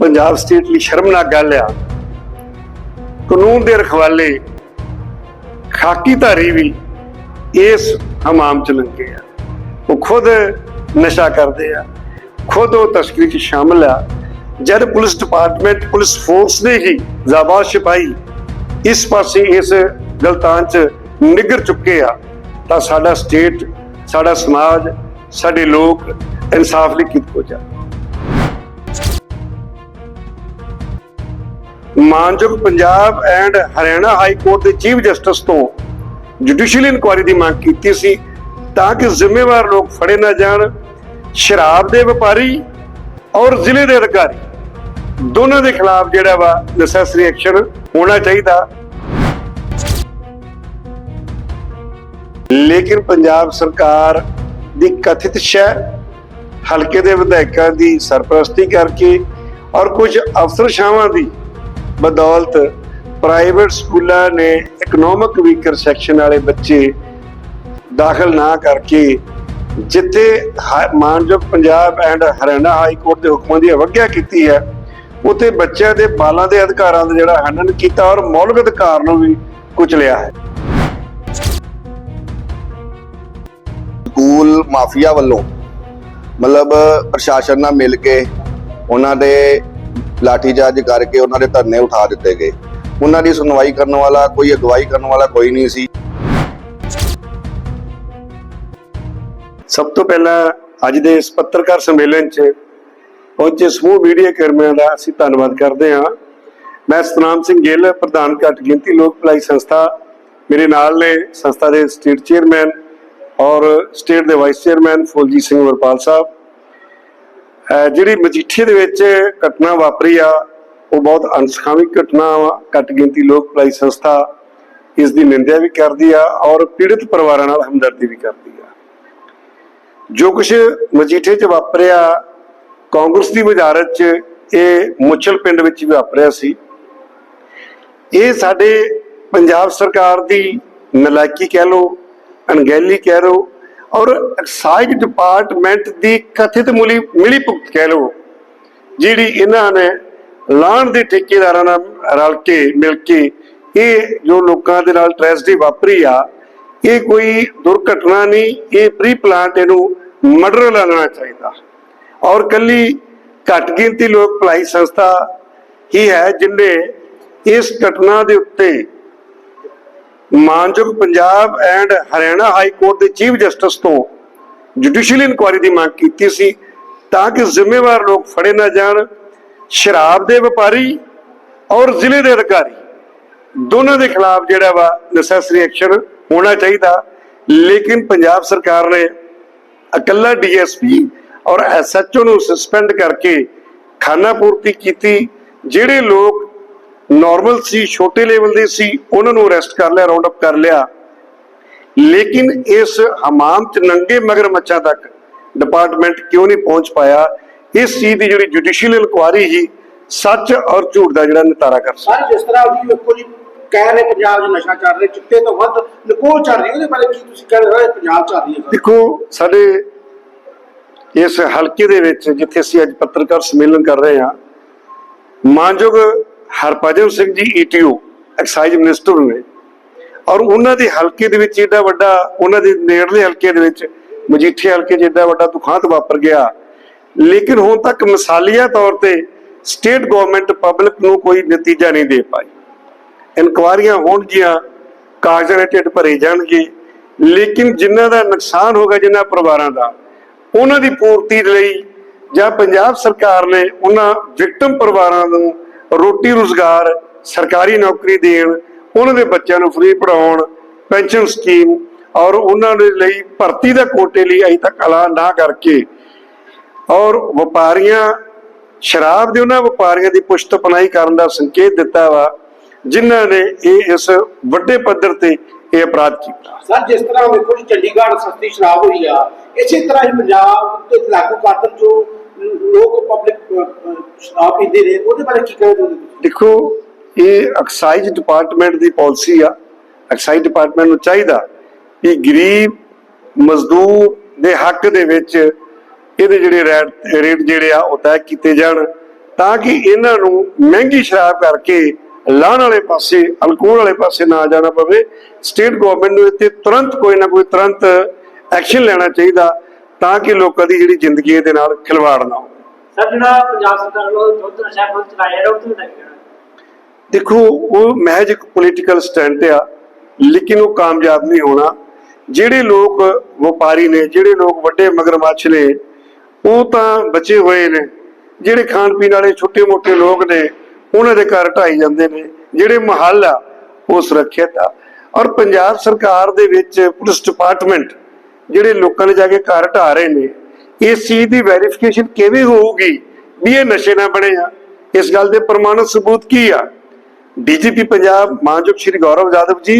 Punjab state ਲਈ ਸ਼ਰਮਨਾਕ ਗੱਲ ਆ। ਕਾਨੂੰਨ ਦੇ ਰਖਵਾਲੇ ਖਾਕੀ ਧਾਰੀ ਵੀ ਇਸ ਹਮਾਮ ਚ ਲੰਗੇ ਆ। ਉਹ ਖੁਦ ਨਸ਼ਾ ਕਰਦੇ ਆ। ਖੁਦ ਉਹ ਤਸਕਰੀ ਚ ਸ਼ਾਮਲ ਆ। ਜਦ ਪੁਲਿਸ ਡਿਪਾਰਟਮੈਂਟ, ਪੁਲਿਸ ਫੋਰਸ ਨੇ ਹੀ ਜ਼ਾਬਾਜ਼ ਸਿਪਾਹੀ ਇਸ ਪਾਸੇ ਇਸ ਗਲਤਾਨ ਚ ਨਿਗਰ ਚੁੱਕੇ ਆ, ਤਾਂ ਸਾਡਾ ਸਟੇਟ, ਸਾਡਾ ਸਮਾਜ, ਸਾਡੇ ਲੋਕ ਇਨਸਾਫ ਲਈ ਕਿਤ ਜਾ ਮਾਨਯੋਗ Punjab and Haryana high court ਦੇ ਚੀਫ ਜਸਟਿਸ ਤੋਂ ਜੁਡੀਸ਼ੀਅਲ ਇਨਕੁਆਇਰੀ ਦੀ ਮੰਗ ਕੀਤੀ ਸੀ ਤਾਂ ਕਿ ਜ਼ਿੰਮੇਵਾਰ ਲੋਕ ਫੜੇ ਨਾ ਜਾਣ, ਸ਼ਰਾਬ ਦੇ ਵਪਾਰੀ ਔਰ ਜ਼ਿਲ੍ਹੇ ਦੇ ਅਧਿਕਾਰੀ ਦੋਨਾਂ ਦੇ ਖਿਲਾਫ ਜਿਹੜਾ ਵਾ ਨੈਸੈਸਰੀ ਐਕਸ਼ਨ ਹੋਣਾ ਚਾਹੀਦਾ। ਲੇਕਿਨ ਪੰਜਾਬ ਸਰਕਾਰ ਦੀ ਕਥਿਤ ਸ਼ੈ ਹਲਕੇ ਦੇ ਵਿਧਾਇਕਾਂ ਦੀ ਸਰਪ੍ਰਸਤੀ ਕਰਕੇ ਔਰ ਕੁਝ ਅਫਸਰਸ਼ਾਵਾਂ ਦੀ ਬਦੌਲਤ ਪ੍ਰਾਈਵੇਟ ਸਕੂਲਾਂ ਨੇ ਇਕਨੋਮਿਕ ਵੀਕਰ ਸੈਕਸ਼ਨ ਵਾਲੇ ਬੱਚੇ ਦਾਖਲ ਨਾ ਕਰਕੇ ਜਿੱਥੇ ਮਾਨਯੋਗ Punjab and Haryana high court ਦੇ ਹੁਕਮਾਂ ਦੀ ਅਵੱਗਿਆ ਕੀਤੀ ਹੈ, ਉੱਥੇ ਬੱਚਿਆਂ ਦੇ ਬਾਲਾਂ ਦੇ ਅਧਿਕਾਰਾਂ ਦਾ ਜਿਹੜਾ ਹਨਨ ਕੀਤਾ ਔਰ ਮੌਲਿਕ ਅਧਿਕਾਰ ਨੂੰ ਵੀ ਕੁਚਲਿਆ ਹੈ। ਸਕੂਲ ਮਾਫੀਆ ਵੱਲੋਂ ਮਤਲਬ ਪ੍ਰਸ਼ਾਸਨ ਨਾਲ ਮਿਲ ਕੇ ਉਹਨਾਂ ਦੇ ਲਾਠੀਚਾਰਜ ਕਰਕੇ ਉਹਨਾਂ ਦੇ ਧਰਨੇ ਉਠਾ ਦਿੱਤੇ ਗਏ। ਉਹਨਾਂ ਦੀ ਸੁਣਵਾਈ ਕਰਨ ਵਾਲਾ, ਕੋਈ ਅਗਵਾਈ ਕਰਨ ਵਾਲਾ ਕੋਈ ਨਹੀਂ ਸੀ। ਸਭ ਤੋਂ ਪਹਿਲਾਂ ਅੱਜ ਦੇ ਇਸ ਪੱਤਰਕਾਰ ਸੰਮੇਲਨ 'ਚ ਪਹੁੰਚੇ ਸਮੂਹ ਮੀਡੀਆ ਕਰਮੀਆਂ ਦਾ ਅਸੀਂ ਧੰਨਵਾਦ ਕਰਦੇ ਹਾਂ। ਮੈਂ ਸਤਨਾਮ ਸਿੰਘ ਗਿੱਲ, ਪ੍ਰਧਾਨ ਘੱਟ ਗਿਣਤੀ ਲੋਕ ਭਲਾਈ ਸੰਸਥਾ, ਮੇਰੇ ਨਾਲ ਨੇ ਸੰਸਥਾ ਦੇ ਸਟੇਟ ਚੇਅਰਮੈਨ ਔਰ ਸਟੇਟ ਦੇ ਵਾਈਸ ਚੇਅਰਮੈਨ ਫੁਲਜੀਤ ਸਿੰਘ ਵਰਪਾਲ ਸਾਹਿਬ। ਜਿਹੜੀ ਮਜੀਠੇ ਦੇ ਵਿੱਚ ਘਟਨਾ ਵਾਪਰੀ ਆ, ਉਹ ਬਹੁਤ ਅਨਸਖਾਵੀ ਘਟਨਾ ਵਾ, ਘੱਟ ਗਿਣਤੀ ਲੋਕ ਭਲਾਈ ਸੰਸਥਾ ਇਸ ਦੀ ਨਿੰਦਿਆ ਵੀ ਕਰਦੀ ਆ ਔਰ ਪੀੜਤ ਪਰਿਵਾਰਾਂ ਨਾਲ ਹਮਦਰਦੀ ਵੀ ਕਰਦੀ ਆ। ਜੋ ਕੁਝ ਮਜੀਠੇ 'ਚ ਵਾਪਰਿਆ, ਕਾਂਗਰਸ ਦੀ ਵਜ਼ਾਰਤ 'ਚ ਇਹ ਮੁੱਛਲ ਪਿੰਡ ਵਿੱਚ ਵੀ ਵਾਪਰਿਆ ਸੀ। ਇਹ ਸਾਡੇ ਪੰਜਾਬ ਸਰਕਾਰ ਦੀ ਨਲਾਇਕੀ ਕਹਿ ਲੋ ਅਣਗਹਿਲੀ ਕਹਿ ਲੋ ਔਰ ਐਕਸਾਈਜ਼ ਡਿਪਾਰਟਮੈਂਟ ਦੀ ਕਥਿਤ ਮਿਲੀ ਮਿਲੀ ਭੁਗਤ ਕਹਿ ਲੋ ਜਿਹੜੀ ਇਹਨਾਂ ਨੇ ਲਾਣ ਦੇ ਠੇਕੇਦਾਰਾਂ ਨਾਲ ਰਲ ਕੇ, ਮਿਲ ਕੇ ਇਹ ਜੋ ਲੋਕਾਂ ਦੇ ਨਾਲ ਟ੍ਰੈਜਡੀ ਵਾਪਰੀ ਆ, ਇਹ ਕੋਈ ਦੁਰਘਟਨਾ ਨਹੀਂ, ਇਹ ਪ੍ਰੀ ਪਲਾਂਟ ਇਹਨੂੰ ਮਰਡਰ ਲੱਗਣਾ ਚਾਹੀਦਾ। ਔਰ ਕੱਲੀ ਘੱਟ ਗਿਣਤੀ ਲੋਕ ਭਲਾਈ ਸੰਸਥਾ ਹੀ ਹੈ ਜਿਨੇ ਇਸ ਘਟਨਾ ਦੇ ਉੱਤੇ ਮਾਨਯੋਗ Punjab and Haryana high court ਦੇ ਚੀਫ ਜਸਟਿਸ ਤੋਂ ਜੁਡੀਸ਼ੀਅਲ ਇਨਕੁਆਇਰੀ ਦੀ ਮੰਗ ਕੀਤੀ ਸੀ ਤਾਂ ਕਿ ਜ਼ਿੰਮੇਵਾਰ ਲੋਕ ਫੜੇ ਨਾ ਜਾਣ, ਸ਼ਰਾਬ ਦੇ ਵਪਾਰੀ ਔਰ ਜ਼ਿਲ੍ਹੇ ਦੇ ਅਧਿਕਾਰੀ ਦੋਨਾਂ ਦੇ ਖਿਲਾਫ ਜਿਹੜਾ ਵਾ ਨੈਸੈਸਰੀ ਐਕਸ਼ਨ ਹੋਣਾ ਚਾਹੀਦਾ। ਲੇਕਿਨ ਪੰਜਾਬ ਸਰਕਾਰ ਨੇ ਇਕੱਲਾ ਡੀਐਸਪੀ ਔਰ ਐਸਐਚਓ ਨੂੰ ਸਸਪੈਂਡ ਕਰਕੇ ਖਾਨਾ ਪੂਰਤੀ ਕੀਤੀ, ਜਿਹੜੇ ਲੋਕ ਨਾਰਮਲ ਸੀ ਛੋਟੇ ਲੈਵਲ ਦੇ ਸੀ ਉਹਨਾਂ ਨੂੰ ਅਰੈਸਟ ਕਰ ਲਿਆ ਰਾਉਂਡ ਅਪ ਕਰ ਲਿਆ। ਲੇਕਿਨ ਇਸ ਹਮਾਮ ਚ ਨੰਗੇ ਮਗਰਮੱਛਾਂ ਤੱਕ ਡਿਪਾਰਟਮੈਂਟ ਕਿਉਂ ਨਹੀਂ ਪਹੁੰਚ ਪਾਇਆ? ਇਸ ਚੀਜ਼ ਦੀ ਜਿਹੜੀ ਜੁਡੀਸ਼ੀਅਲ ਇਨਕੁਆਰੀ ਹੀ ਸੱਚ ਔਰ ਝੂਠ ਦਾ ਜਿਹੜਾ ਨਿਤਾਰਾ ਕਰ ਸਕਦੀ। ਸਰ ਜਿਸ ਤਰ੍ਹਾਂ ਜੀ ਵੇਖੋ ਜੀ ਕਹਿ ਰਹੇ ਪੰਜਾਬ 'ਚ ਨਸ਼ਾ ਚੱਲ ਰਿਹਾ ਚਿੱਟੇ ਤੋਂ ਵੱਧ ਨਕੋਲ ਚੱਲ ਰਹੀ ਉਹਦੇ ਬਾਰੇ ਕੀ ਤੁਸੀਂ ਕਹਿ ਰਹੇ ਹੋ? ਪੰਜਾਬ 'ਚ ਆ ਰਹੀ ਹੈ ਦੇਖੋ ਸਾਡੇ ਇਸ ਹਲਕੇ ਦੇ ਵਿੱਚ ਜਿੱਥੇ ਅਸੀਂ ਅੱਜ ਪੱਤਰਕਾਰ ਸੰਮੇਲਨ ਕਰ ਰਹੇ ਹਾਂ ਮਾਨਯੋਗ Harbhajan Singh ji ETO exercise minister ਨੇ। ਔਰ ਉਹਨਾਂ ਦੇ ਹਲਕੇ ਦੇ ਵਿੱਚ ਏਡਾ ਵੱਡਾ, ਉਹਨਾਂ ਦੇ ਨੇੜਲੇ ਹਲਕੇ ਦੇ ਵਿੱਚ, ਮਜੀਠੇ ਹਲਕੇ 'ਚ ਵੱਡਾ ਦੁਖਾਂਤ ਵਾਪਰ ਗਿਆ। ਲੇਕਿਨ ਹੁਣ ਤੱਕ ਮਿਸਾਲੀਆ ਤੌਰ ਤੇ ਸਟੇਟ ਗਵਰਨਮੈਂਟ ਪਬਲਿਕ ਨੂੰ ਕੋਈ ਨਤੀਜਾ ਨਹੀਂ ਦੇ ਪਾਈ। ਇਨਕੁਆਰੀਆਂ ਹੋਣਗੀਆਂ, ਕਾਗਜ਼ਾਂ ਦੇ ਢਿੱਡ ਭਰੇ ਜਾਣਗੇ। ਲੇਕਿਨ ਜਿਨ੍ਹਾਂ ਦਾ ਨੁਕਸਾਨ ਹੋਗਾ ਜਿਨ੍ਹਾਂ ਪਰਿਵਾਰਾਂ ਦਾ, ਉਹਨਾਂ ਦੀ ਪੂਰਤੀ ਲਈ ਜਾਂ ਪੰਜਾਬ ਸਰਕਾਰ ਨੇ ਉਹਨਾਂ ਵਿਕਟਮ ਪਰਿਵਾਰਾਂ ਨੂੰ ਰੋਟੀ ਰੁਜ਼ਗਾਰ, ਸਰਕਾਰੀ ਨੌਕਰੀ ਦੇਣ, ਉਹਨਾਂ ਦੇ ਬੱਚਿਆਂ ਨੂੰ ਫ੍ਰੀ ਪੜਾਉਣ ਪੈਨਸ਼ਨ ਸਕੀਮ ਔਰ ਉਹਨਾਂ ਦੇ ਲਈ ਭਰਤੀ ਦਾ ਕੋਟੇ ਲਈ ਅਜੇ ਤੱਕ ਐਲਾਨ ਨਾ ਕਰਕੇ ਔਰ ਵਪਾਰੀਆਂ, ਸ਼ਰਾਬ ਦੇ ਉਹਨਾਂ ਵਪਾਰੀਆਂ ਦੀ ਪੁਸ਼ਤ ਕਰਨ ਦਾ ਸੰਕੇਤ ਦਿੱਤਾ ਵਾ, ਜਿਨ੍ਹਾਂ ਨੇ ਇਹ ਇਸ ਵੱਡੇ ਪੱਧਰ ਤੇ ਇਹ ਅਪਰਾਧ ਕੀਤਾ। ਸਰ, ਜਿਸ ਤਰ੍ਹਾਂ ਵੇਖੋ ਜੀ ਚੰਡੀਗੜ੍ਹ ਸਸਤੀ ਸ਼ਰਾਬ ਹੋਈ ਆ, ਇਸੇ ਤਰ੍ਹਾਂ ਹੀ ਪੰਜਾਬ ਤੇ ਲਾਗੂ ਕਰ ਜੋ ਲੋਕ ਪਬਲਿਕ ਸ਼ਰਾਬ ਪੀਂਦੇ ਨੇ ਉਹਦੇ ਬਾਰੇ ਕੀ ਕਹੋਗੇ ਤੁਸੀਂ? ਦੇਖੋ, ਇਹ ਐਕਸਾਈਜ਼ ਡਿਪਾਰਟਮੈਂਟ ਦੀ ਪਾਲਿਸੀ ਆ। ਐਕਸਾਈਜ਼ ਡਿਪਾਰਟਮੈਂਟ ਨੂੰ ਚਾਹੀਦਾ ਕਿ ਗਰੀਬ ਮਜ਼ਦੂਰ ਦੇ ਹੱਕ ਦੇ ਵਿੱਚ ਇਹਦੇ ਜਿਹੜੇ ਰੇਟ ਜਿਹੜੇ ਆ, ਉਹ ਤੈਅ ਕੀਤੇ ਜਾਣ। ਤਾਂ ਕਿ ਇਹਨਾਂ ਨੂੰ ਮਹਿੰਗੀ ਸ਼ਰਾਬ ਕਰਕੇ ਲਾਹਣ ਵਾਲੇ ਪਾਸੇ, ਅਲਕੋਹਲ ਵਾਲੇ ਪਾਸੇ ਨਾ ਜਾਣਾ ਪਵੇ। ਸਟੇਟ ਗਵਰਨਮੈਂਟ ਨੂੰ ਇੱਥੇ ਤੁਰੰਤ ਕੋਈ ਨਾ ਕੋਈ ਤੁਰੰਤ ਐਕਸ਼ਨ ਲੈਣਾ ਚਾਹੀਦਾ। ਤਾਂ ਕਿ ਲੋਕਾਂ ਦੀ ਜਿਹੜੀ ਜ਼ਿੰਦਗੀ ਦੇ ਨਾਲ ਖਿਲਵਾੜ ਨਾ ਹੋਵੇ। ਸਰ ਜਿਹੜਾ ਪੰਜਾਬ ਸਰਕਾਰ ਵੱਲੋਂ ਦੁੱਧ ਨਸ਼ਾ ਵਿਰੁੱਧ ਚਲਾਇਆ ਰਿਹਾ ਉਹ ਤੋਂ ਕਹਿਣਾ ਦੇਖੋ ਉਹ ਮਹਿਜ ਇੱਕ ਪੋਲੀਟੀਕਲ ਸਟੈਂਟ ਆ ਲੇਕਿਨ ਉਹ ਕਾਮਯਾਬ ਨਹੀਂ ਹੋਣਾ। ਜਿਹੜੇ ਲੋਕ ਵਪਾਰੀ ਨੇ ਜਿਹੜੇ ਲੋਕ ਵੱਡੇ ਮਗਰਮੱਛ ਨੇ ਉਹ ਤਾਂ ਬਚੇ ਹੋਏ ਨੇ। ਜਿਹੜੇ ਖਾਣ ਪੀਣ ਵਾਲੇ ਛੋਟੇ-ਮੋਟੇ ਲੋਕ ਨੇ ਉਹਨਾਂ ਦੇ ਘਰ ਢਾਈ ਜਾਂਦੇ ਨੇ। ਜਿਹੜੇ ਮਹੱਲ ਆ ਉਹ ਸੁਰੱਖਿਅਤ ਆ। ਔਰ ਪੰਜਾਬ ਸਰਕਾਰ ਦੇ ਵਿੱਚ ਪੁਲਿਸ ਡਿਪਾਰਟਮੈਂਟ ਜਿਹੜੇ ਲੋਕਾਂ ਦੇ ਜਾ ਕੇ ਘਰ ਢਾ ਰਹੇ ਨੇ, ਇਸ ਚੀਜ਼ ਦੀ ਵੈਰੀਫਿਕੇਸ਼ਨ ਕਿਵੇਂ ਹੋਊਗੀ ਵੀ ਇਹ ਨਸ਼ੇ ਨਾ ਬਣੇ ਆ? ਇਸ ਗੱਲ ਦੇ ਪ੍ਰਮਾਣਿਕ ਸਬੂਤ ਕੀ ਆ? ਡੀਜੀਪੀ ਪੰਜਾਬ ਮਾਨਯੋਗ ਸ਼੍ਰੀ ਗੌਰਵ ਜਾਦਵ ਜੀ,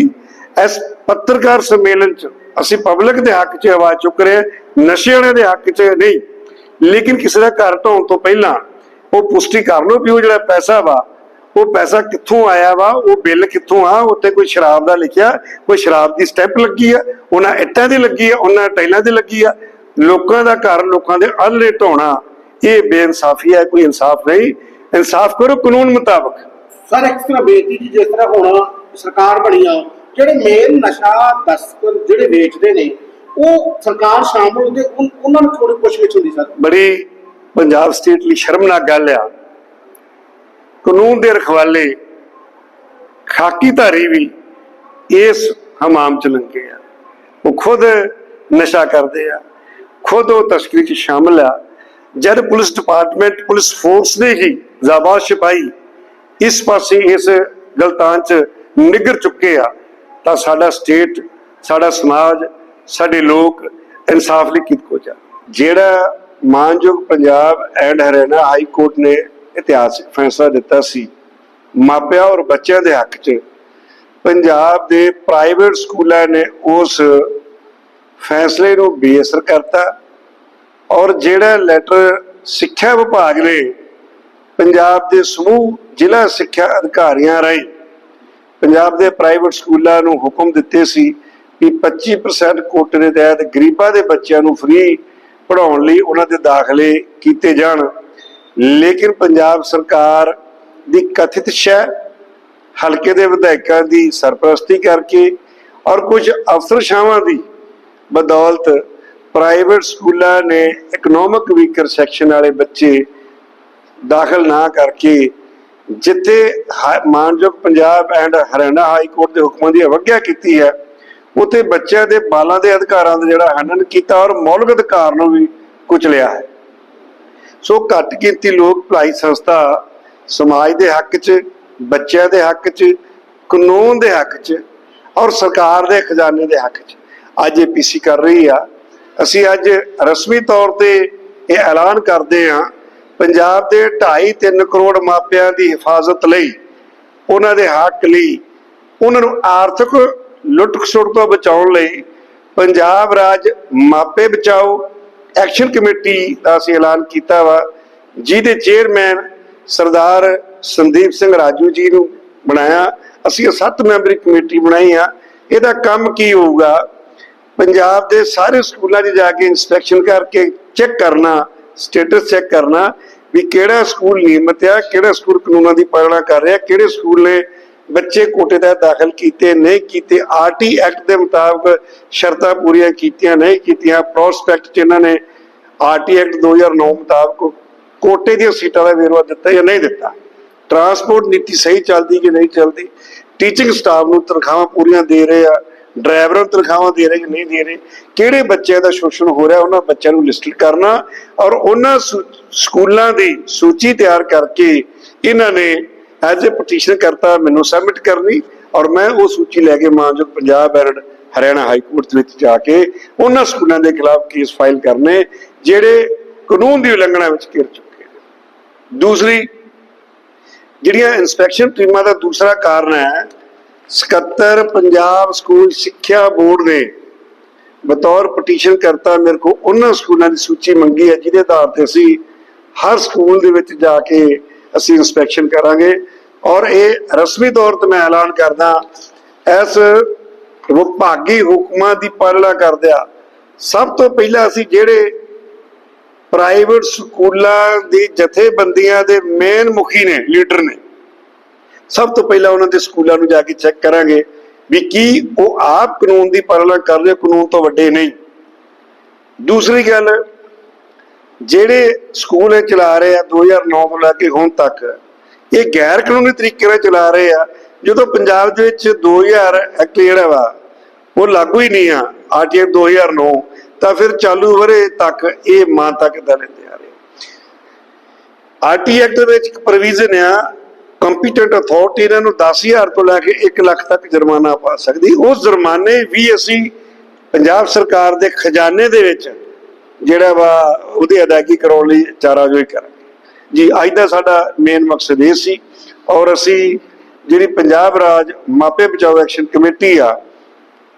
ਇਸ ਪੱਤਰਕਾਰ ਸੰਮੇਲਨ ਚ ਅਸੀਂ ਪਬਲਿਕ ਦੇ ਹੱਕ 'ਚ ਆਵਾਜ਼ ਚੁੱਕ ਰਹੇ ਨਸ਼ੇ ਵਾਲਿਆਂ ਦੇ ਹੱਕ 'ਚ ਨਹੀਂ। ਲੇਕਿਨ ਕਿਸੇ ਦਾ ਘਰ ਢਾਉਣ ਤੋਂ ਪਹਿਲਾਂ ਉਹ ਪੁਸ਼ਟੀ ਕਰ ਲਓ ਵੀ ਉਹ ਜਿਹੜਾ ਪੈਸਾ ਵਾ ਉਹ ਪੈਸਾ ਕਿੱਥੋਂ ਆਇਆ ਵਾ ਉਹ ਬਿੱਲ ਕਿੱਥੋਂ ਆ ਉੱਤੇ ਕੋਈ ਸ਼ਰਾਬ ਦਾ ਲਿਖਿਆ ਕੋਈ ਸ਼ਰਾਬ ਦੀ ਸਟੈਂਪ ਲੱਗੀ ਆ ਉਹਨਾਂ ਇੱਟਾਂ ਦੀ ਲੱਗੀ ਆ ਉਹਨਾਂ ਟਾਈਲਾਂ ਦੀ ਲੱਗੀ ਆ। ਲੋਕਾਂ ਦਾ ਘਰ ਲੋਕਾਂ ਦੇ ਅੱਲੇ ਢਾਉਣਾ ਇਹ ਬੇਇਨਸਾਫੀ ਹੈ ਕੋਈ ਇਨਸਾਫ ਨਹੀਂ। ਇਨਸਾਫ ਕਰੋ ਕਾਨੂੰਨ ਮੁਤਾਬਕ। ਸਰ ਇੱਕ ਤਰ੍ਹਾਂ ਬੇਨਤੀ ਜੀ ਜਿਸ ਤਰ੍ਹਾਂ ਹੁਣ ਸਰਕਾਰ ਬਣੀ ਆ ਜਿਹੜੇ ਮੇਨ ਨਸ਼ਾ ਤਸਕਰ ਜਿਹੜੇ ਵੇਚਦੇ ਨੇ ਉਹ ਸਰਕਾਰ ਸ਼ਾਮਲ ਹੁੰਦੇ ਉਹਨਾਂ ਨੂੰ ਥੋੜੀ ਪੁੱਛਗਿੱਛ ਹੁੰਦੀ ਸਰ। ਬੜੀ ਪੰਜਾਬ ਸਟੇਟ ਲਈ ਸ਼ਰਮਨਾਕ ਗੱਲ ਆ। ਕਾਨੂੰਨ ਦੇ ਰਖਵਾਲੇ, ਖਾਕੀ ਧਾਰੀ ਵੀ ਇਸ ਹਮਾਮ ਚ ਲੰਗੇ ਆ। ਉਹ ਖੁਦ ਨਸ਼ਾ ਕਰਦੇ ਆ। ਖੁਦ ਉਹ ਤਸਕਰੀ ਚ ਸ਼ਾਮਲ ਆ। ਜਦ ਪੁਲਿਸ ਡਿਪਾਰਟਮੈਂਟ, ਪੁਲਿਸ ਫੋਰਸ ਨੇ ਹੀ ਜ਼ਾਬਾਤ ਸਿਪਾਹੀ ਇਸ ਪਾਸੇ ਇਸ ਗਲਤਾਨ ਚ ਨਿਗਰ ਚੁੱਕੇ ਆ, ਤਾਂ ਸਾਡਾ ਸਟੇਟ, ਸਾਡਾ ਸਮਾਜ, ਸਾਡੇ ਲੋਕ ਇਨਸਾਫ ਲਈ ਕਿਦਕੋ ਜਾ ਜਿਹੜਾ ਮਾਨਯੋਗ Punjab and Haryana high court ਨੇ ਇਤਿਹਾਸਿਕ ਫੈਸਲਾ ਦਿੱਤਾ ਸੀ। ਮਾਪਿਆਂ ਔਰ ਬੱਚਿਆਂ ਦੇ ਹੱਕ 'ਚ ਪੰਜਾਬ ਦੇ ਪ੍ਰਾਈਵੇਟ ਸਕੂਲਾਂ ਨੇ ਉਸ ਫੈਸਲੇ ਨੂੰ ਬੇਅਸਰ ਕਰਤਾ ਔਰ ਜਿਹੜਾ ਲੈਟਰ ਸਿੱਖਿਆ ਵਿਭਾਗ ਨੇ ਪੰਜਾਬ ਦੇ ਸਮੂਹ ਜ਼ਿਲ੍ਹਾ ਸਿੱਖਿਆ ਅਧਿਕਾਰੀਆਂ ਰਾਹੀਂ ਪੰਜਾਬ ਦੇ ਪ੍ਰਾਈਵੇਟ ਸਕੂਲਾਂ ਨੂੰ ਹੁਕਮ ਦਿੱਤੇ ਸੀ ਕਿ 25% ਕੋਟੇ ਦੇ ਤਹਿਤ ਗਰੀਬਾਂ ਦੇ ਬੱਚਿਆਂ ਨੂੰ ਫ੍ਰੀ ਪੜਾਉਣ ਲਈ ਉਹਨਾਂ ਦੇ ਦਾਖਲੇ ਕੀਤੇ ਜਾਣ। ਲੇਕਿਨ ਪੰਜਾਬ ਸਰਕਾਰ ਦੀ ਕਥਿਤ ਸ਼ੈ ਹਲਕੇ ਦੇ ਵਿਧਾਇਕਾਂ ਦੀ ਸਰਪ੍ਰਸਤੀ ਕਰਕੇ ਔਰ ਕੁਝ ਅਫਸਰਸ਼ਾਵਾਂ ਦੀ ਬਦੌਲਤ ਪ੍ਰਾਈਵੇਟ ਸਕੂਲਾਂ ਨੇ ਇਕਨੋਮਿਕ ਵੀਕਰ ਸੈਕਸ਼ਨ ਵਾਲੇ ਬੱਚੇ ਦਾਖਲ ਨਾ ਕਰਕੇ ਜਿੱਥੇ ਮਾਨਯੋਗ Punjab and Haryana high court ਦੇ ਹੁਕਮਾਂ ਦੀ ਅਵਗਿਆ ਕੀਤੀ ਹੈ, ਉੱਥੇ ਬੱਚਿਆਂ ਦੇ ਬਾਲਾਂ ਦੇ ਅਧਿਕਾਰਾਂ ਦਾ ਜਿਹੜਾ ਹਨਨ ਕੀਤਾ ਔਰ ਮੌਲਿਕ ਅਧਿਕਾਰ ਨੂੰ ਵੀ ਕੁਚਲਿਆ ਹੈ। ਸੋ ਘੱਟ ਗਿਣਤੀ ਲੋਕ ਭਲਾਈ ਸੰਸਥਾ ਸਮਾਜ ਦੇ ਹੱਕ 'ਚ, ਬੱਚਿਆਂ ਦੇ ਹੱਕ 'ਚ, ਕਾਨੂੰਨ ਦੇ ਹੱਕ 'ਚ ਔਰ ਸਰਕਾਰ ਦੇ ਖਜ਼ਾਨੇ ਦੇ ਹੱਕ 'ਚ। ਅੱਜ ਇਹ ਪੀਸੀ ਕਰ ਰਹੀ ਆ। ਅਸੀਂ ਅੱਜ ਰਸਮੀ ਤੌਰ ਤੇ ਇਹ ਐਲਾਨ ਕਰਦੇ ਹਾਂ। ਪੰਜਾਬ ਦੇ 2.5 3 ਕਰੋੜ ਮਾਪਿਆਂ ਦੀ ਹਿਫਾਜ਼ਤ ਲਈ, ਉਹਨਾਂ ਦੇ ਹੱਕ ਲਈ, ਉਹਨਾਂ ਨੂੰ ਆਰਥਿਕ ਲੁੱਟ ਖਸੁੱਟ ਤੋਂ ਬਚਾਉਣ ਲਈ ਪੰਜਾਬ ਰਾਜ ਮਾਪੇ ਬਚਾਓ ਐਕਸ਼ਨ ਕਮੇਟੀ ਦਾ ਅਸੀਂ ਐਲਾਨ ਕੀਤਾ ਵਾ, ਜਿਹਦੇ ਚੇਅਰਮੈਨ ਸਰਦਾਰ ਸੰਦੀਪ ਸਿੰਘ ਰਾਜੂ ਜੀ ਨੂੰ ਬਣਾਇਆ। ਅਸੀਂ ਸੱਤ ਮੈਂਬਰੀ ਕਮੇਟੀ ਬਣਾਈ ਆ। ਇਹਦਾ ਕੰਮ ਕੀ ਹੋਊਗਾ? ਪੰਜਾਬ ਦੇ ਸਾਰੇ ਸਕੂਲਾਂ 'ਚ ਜਾ ਕੇ ਇਨਸਪੈਕਸ਼ਨ ਕਰਕੇ ਚੈੱਕ ਕਰਨਾ ਸਟੇਟਸ ਚੈੱਕ ਕਰਨਾ ਵੀ ਕਿਹੜਾ ਸਕੂਲ ਨਿਯਮਤ ਆ, ਕਿਹੜਾ ਸਕੂਲ ਕਾਨੂੰਨਾਂ ਦੀ ਪਾਲਣਾ ਕਰ ਰਿਹਾ, ਕਿਹੜੇ ਸਕੂਲ ਨੇ ਬੱਚੇ ਕੋਟੇ ਦਾ ਦਾਖਲ ਕੀਤੇ ਨਹੀਂ ਕੀਤੇ, ਆਰਟੀ ਐਕਟ ਦੇ ਮੁਤਾਬਕ ਸ਼ਰਤਾਂ ਪੂਰੀਆਂ ਕੀਤੀਆਂ ਨਹੀਂ ਕੀਤੀਆਂ, ਪ੍ਰੋਸਪੈਕਟ 'ਚ ਇਹਨਾਂ ਨੇ ਆਰਟੀ ਐਕਟ 2009 ਮੁਤਾਬਕ ਕੋਟੇ ਦੀਆਂ ਸੀਟਾਂ ਦਾ ਵੇਰਵਾ ਦਿੱਤਾ ਜਾਂ ਨਹੀਂ ਦਿੱਤਾ। ਟਰਾਂਸਪੋਰਟ ਨੀਤੀ ਸਹੀ ਚੱਲਦੀ ਕਿ ਨਹੀਂ ਚੱਲਦੀ? ਟੀਚਿੰਗ ਸਟਾਫ ਨੂੰ ਤਨਖਾਹਾਂ ਪੂਰੀਆਂ ਦੇ ਰਹੇ ਆ? ਡਰਾਈਵਰਾਂ ਨੂੰ ਤਨਖਾਹਾਂ ਦੇ ਰਹੇ ਕਿ ਨਹੀਂ ਦੇ ਰਹੇ? ਕਿਹੜੇ ਬੱਚਿਆਂ ਦਾ ਸ਼ੋਸ਼ਣ ਹੋ ਰਿਹਾ? ਉਹਨਾਂ ਬੱਚਿਆਂ ਨੂੰ ਲਿਸਟ ਕਰਨਾ ਔਰ ਉਹਨਾਂ ਸਕੂਲਾਂ ਦੀ ਸੂਚੀ ਤਿਆਰ ਕਰਕੇ ਇਹਨਾਂ ਨੇ ਐਜ਼ ਅ ਪਟੀਸ਼ਨ ਕਰਤਾ ਮੈਨੂੰ ਸਬਮਿਟ ਕਰਨੀ ਔਰ ਮੈਂ ਉਹ ਸੂਚੀ ਲੈ ਕੇ ਮਾਨਯੋਗ Punjab and Haryana high court ਵਿੱਚ ਜਾ ਕੇ ਉਹਨਾਂ ਸਕੂਲਾਂ ਦੇ ਖਿਲਾਫ ਕੇਸ ਫਾਈਲ ਕਰਨੇ ਜਿਹੜੇ ਕਾਨੂੰਨ ਦੀ ਉਲੰਘਣਾ ਵਿੱਚ ਘਿਰ ਚੁੱਕੇ ਨੇ ਦੂਸਰੀ ਜਿਹੜੀਆਂ ਇਨਸਪੈਕਸ਼ਨ ਟੀਮਾਂ ਦਾ ਦੂਸਰਾ ਕਾਰਨ ਹੈ 77 ਪੰਜਾਬ ਸਕੂਲ ਸਿੱਖਿਆ ਬੋਰਡ ਨੇ ਬਤੌਰ ਪਟੀਸ਼ਨ ਕਰਤਾ ਮੇਰੇ ਕੋ ਉਹਨਾਂ ਸਕੂਲਾਂ ਦੀ ਸੂਚੀ ਮੰਗੀ ਹੈ ਜਿਹਦੇ ਆਧਾਰ ਤੇ ਅਸੀਂ ਹਰ ਸਕੂਲ ਦੇ ਵਿੱਚ ਜਾ ਕੇ ਅਸੀਂ ਇਨਸਪੈਕਸ਼ਨ ਕਰਾਂਗੇ ਔਰ ਇਹ ਰਸਮੀ ਤੌਰ ਤੇ ਮੈਂ ਐਲਾਨ ਕਰਦਾ, ਇਸ ਵਿਭਾਗੀ ਹੁਕਮਾਂ ਦੀ ਪਾਲਣਾ ਕਰਦਿਆਂ ਸਭ ਤੋਂ ਪਹਿਲਾਂ ਅਸੀਂ ਜਿਹੜੇ ਪ੍ਰਾਈਵੇਟ ਸਕੂਲਾਂ ਦੀ ਜਥੇਬੰਦੀਆਂ ਦੇ ਮੇਨ ਮੁਖੀ ਨੇ ਲੀਡਰ ਨੇ, ਸਭ ਤੋਂ ਪਹਿਲਾਂ ਉਹਨਾਂ ਦੇ ਸਕੂਲਾਂ ਨੂੰ ਜਾ ਕੇ ਚੈੱਕ ਕਰਾਂਗੇ ਵੀ ਕੀ ਉਹ ਆਪ ਕਾਨੂੰਨ ਦੀ ਪਾਲਣਾ ਕਰ ਰਹੇ, ਕਾਨੂੰਨ ਤੋਂ ਵੱਡੇ ਨਹੀਂ। ਦੂਸਰੀ ਗੱਲ ਜਿਹੜੇ ਸਕੂਲ ਇਹ ਚਲਾ ਰਹੇ ਆ 2009 ਤੋਂ ਲੈ ਕੇ ਹੁਣ ਤੱਕ, ਇਹ ਗੈਰ ਕਾਨੂੰਨੀ ਤਰੀਕੇ ਨਾਲ ਚਲਾ ਰਹੇ ਆ। ਜਦੋਂ ਪੰਜਾਬ ਦੇ ਵਿੱਚ 2000 ਐਕਟ ਜਿਹੜਾ ਵਾ, ਉਹ ਲਾਗੂ ਹੀ ਨਹੀਂ ਆ, ਆਰਟੀਆਈ 2009 ਤਾਂ ਫਿਰ ਚਾਲੂ ਵਰੇ ਤੱਕ ਇਹ ਮਾਨਤਾ ਕਿੱਦਾਂ ਲੈਂਦੇ ਆ ਰਹੇ। ਆਰਟੀ ਐਕਟ ਦੇ ਵਿੱਚ ਇੱਕ ਪ੍ਰੋਵੀਜ਼ਨ ਆ ਕੰਪੀਟੈਂਟ ਅਥਾਰਟੀ ਇਹਨਾਂ ਨੂੰ 10000 ਤੋਂ ਲੈ ਕੇ 1 ਲੱਖ ਤੱਕ ਜੁਰਮਾਨਾ ਪਾ ਸਕਦੀ। ਉਸ ਜੁਰਮਾਨੇ ਵੀ ਅਸੀਂ ਪੰਜਾਬ ਸਰਕਾਰ ਦੇ ਖਜ਼ਾਨੇ ਦੇ ਵਿੱਚ ਜਿਹੜਾ ਵਾ ਉਹਦੀ ਅਦਾਇਗੀ ਕਰਾਉਣ ਲਈ ਚਾਰਾ ਜੋਈ ਕਰਾਂਗੇ ਜੀ, ਅੱਜ ਦਾ ਸਾਡਾ ਮੇਨ ਮਕਸਦ ਇਹ ਸੀ ਔਰ ਅਸੀਂ ਜਿਹੜੀ ਪੰਜਾਬ ਰਾਜ ਮਾਪੇ ਬਚਾਓ ਐਕਸ਼ਨ ਕਮੇਟੀ ਆ,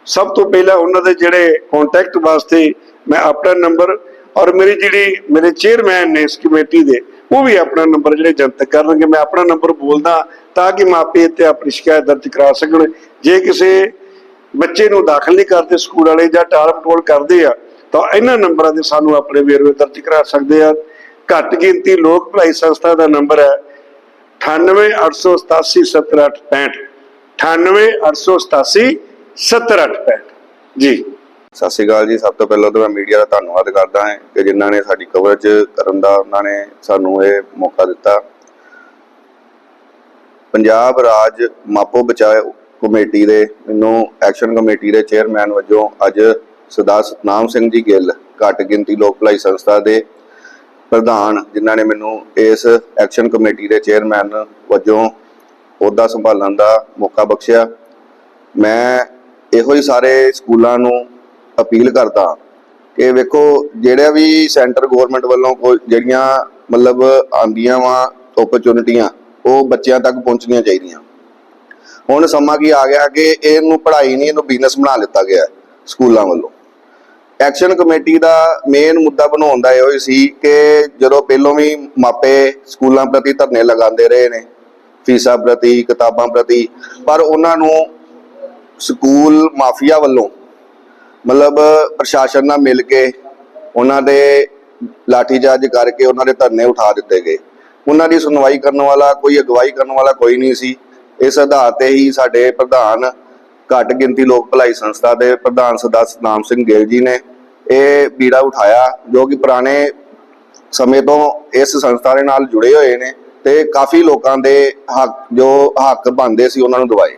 ਸਭ ਤੋਂ ਪਹਿਲਾਂ ਉਹਨਾਂ ਦੇ ਜਿਹੜੇ ਕੰਟੈਕਟ ਵਾਸਤੇ ਮੈਂ ਆਪਣਾ ਨੰਬਰ ਔਰ ਮੇਰੀ ਜਿਹੜੀ ਮੇਰੇ ਚੇਅਰਮੈਨ ਨੇ ਇਸ ਕਮੇਟੀ ਦੇ, ਉਹ ਵੀ ਆਪਣਾ ਨੰਬਰ ਜਿਹੜੇ ਜਨਤਕ ਕਰਨਗੇ, ਮੈਂ ਆਪਣਾ ਨੰਬਰ ਬੋਲਦਾ ਤਾਂ ਕਿ ਮਾਪੇ ਇੱਥੇ ਆਪਣੀ ਸ਼ਿਕਾਇਤ ਦਰਜ ਕਰਾ ਸਕਣ। ਜੇ ਕਿਸੇ ਬੱਚੇ ਨੂੰ ਦਾਖਲ ਨਹੀਂ ਕਰਦੇ ਸਕੂਲ ਵਾਲੇ ਜਾਂ ਟਾਲ ਮਟੋਲ ਕਰਦੇ ਆ ਤਾਂ ਇਹਨਾਂ ਨੰਬਰਾਂ ਦੇ ਸਾਨੂੰ ਆਪਣੇ ਵੇਰਵੇ ਦਰਜ ਕਰਾ ਸਕਦੇ ਆ। ਘੱਟ ਗਿਣਤੀ ਲੋਕ ਭਲਾਈ ਸੰਸਥਾ ਦਾ ਨੰਬਰ ਹੈ 9888877865 9888877865 ਜੀ। ਸਤਿ ਸ਼੍ਰੀ ਅਕਾਲ ਜੀ। ਸਭ ਤੋਂ ਪਹਿਲਾਂ ਤਾਂ ਮੈਂ ਮੀਡੀਆ ਦਾ ਧੰਨਵਾਦ ਕਰਦਾ ਹਾਂ ਕਿ ਜਿਨ੍ਹਾਂ ਨੇ ਸਾਡੀ ਕਵਰੇਜ ਕਰਨ ਦਾ, ਉਹਨਾਂ ਨੇ ਸਾਨੂੰ ਇਹ ਮੌਕਾ ਦਿੱਤਾ। ਪੰਜਾਬ ਰਾਜ ਮਾਪੋ ਬਚਾਓ ਕਮੇਟੀ ਦੇ, ਮੈਨੂੰ ਐਕਸ਼ਨ ਕਮੇਟੀ ਦੇ ਚੇਅਰਮੈਨ ਵਜੋਂ ਅੱਜ ਸਰਦਾਰ ਸਤਨਾਮ ਸਿੰਘ ਜੀ ਗਿੱਲ, ਘੱਟ ਗਿਣਤੀ ਲੋਕ ਭਲਾਈ ਸੰਸਥਾ ਦੇ ਪ੍ਰਧਾਨ, ਜਿਨ੍ਹਾਂ ਨੇ ਮੈਨੂੰ ਇਸ ਐਕਸ਼ਨ ਕਮੇਟੀ ਦੇ ਚੇਅਰਮੈਨ ਵਜੋਂ ਅਹੁਦਾ ਸੰਭਾਲਣ ਦਾ ਮੌਕਾ ਬਖਸ਼ਿਆ। ਮੈਂ ਇਹੋ ਹੀ ਸਾਰੇ ਸਕੂਲਾਂ ਨੂੰ ਅਪੀਲ ਕਰਦਾ ਕਿ ਵੇਖੋ ਜਿਹੜਾ ਵੀ ਸੈਂਟਰ ਗਵਰਨਮੈਂਟ ਵੱਲੋਂ ਕੋਈ, ਜਿਹੜੀਆਂ ਮਤਲਬ ਆਂਦੀਆਂ ਵਾ ਓਪਰਚੁਨਿਟੀਆਂ ਉਹ ਬੱਚਿਆਂ ਤੱਕ ਪਹੁੰਚਣੀਆਂ ਚਾਹੀਦੀਆਂ। ਹੁਣ ਸਮਾਂ ਕੀ ਆ ਗਿਆ ਕਿ ਇਹਨੂੰ ਪੜ੍ਹਾਈ ਨਹੀਂ, ਇਹਨੂੰ ਬਿਜ਼ਨਸ ਬਣਾ ਲਿੱਤਾ ਗਿਆ ਸਕੂਲਾਂ ਵੱਲੋਂ। ਐਕਸ਼ਨ ਕਮੇਟੀ ਦਾ ਮੇਨ ਮੁੱਦਾ ਬਣਾਉਣ ਦਾ ਇਹੋ ਹੀ ਸੀ ਕਿ ਜਦੋਂ ਪਹਿਲੋਂ ਵੀ ਮਾਪੇ ਸਕੂਲਾਂ ਪ੍ਰਤੀ ਧਰਨੇ ਲਗਾਉਂਦੇ ਰਹੇ ਨੇ, ਫੀਸਾਂ ਪ੍ਰਤੀ, ਕਿਤਾਬਾਂ ਪ੍ਰਤੀ, ਪਰ ਉਹਨਾਂ ਨੂੰ ਸਕੂਲ ਮਾਫੀਆ ਵੱਲੋਂ ਮਤਲਬ ਪ੍ਰਸ਼ਾਸਨ ਨਾਲ ਮਿਲ ਕੇ ਉਹਨਾਂ ਦੇ ਲਾਠੀਚਾਰਜ ਕਰਕੇ ਉਹਨਾਂ ਦੇ ਧਰਨੇ ਉਠਾ ਦਿੱਤੇ ਗਏ। ਉਹਨਾਂ ਦੀ ਸੁਣਵਾਈ ਕਰਨ ਵਾਲਾ, ਕੋਈ ਅਗਵਾਈ ਕਰਨ ਵਾਲਾ ਕੋਈ ਨਹੀਂ ਸੀ। ਇਸ ਆਧਾਰ ਤੇ ਹੀ ਸਾਡੇ ਪ੍ਰਧਾਨ ਘੱਟ ਗਿਣਤੀ ਲੋਕ ਭਲਾਈ ਸੰਸਥਾ ਦੇ ਪ੍ਰਧਾਨ ਸਰਦਾਰ ਸਤਨਾਮ ਸਿੰਘ ਗਿੱਲ ਜੀ ਨੇ ਇਹ ਬੀੜਾ ਉਠਾਇਆ, ਜੋ ਕਿ ਪੁਰਾਣੇ ਸਮੇਂ ਤੋਂ ਇਸ ਸੰਸਥਾ ਦੇ ਨਾਲ ਜੁੜੇ ਹੋਏ ਨੇ ਤੇ ਕਾਫੀ ਲੋਕਾਂ ਦੇ ਹੱਕ, ਜੋ ਹੱਕ ਬਣਦੇ ਸੀ ਉਹਨਾਂ ਨੂੰ ਦਵਾਏ।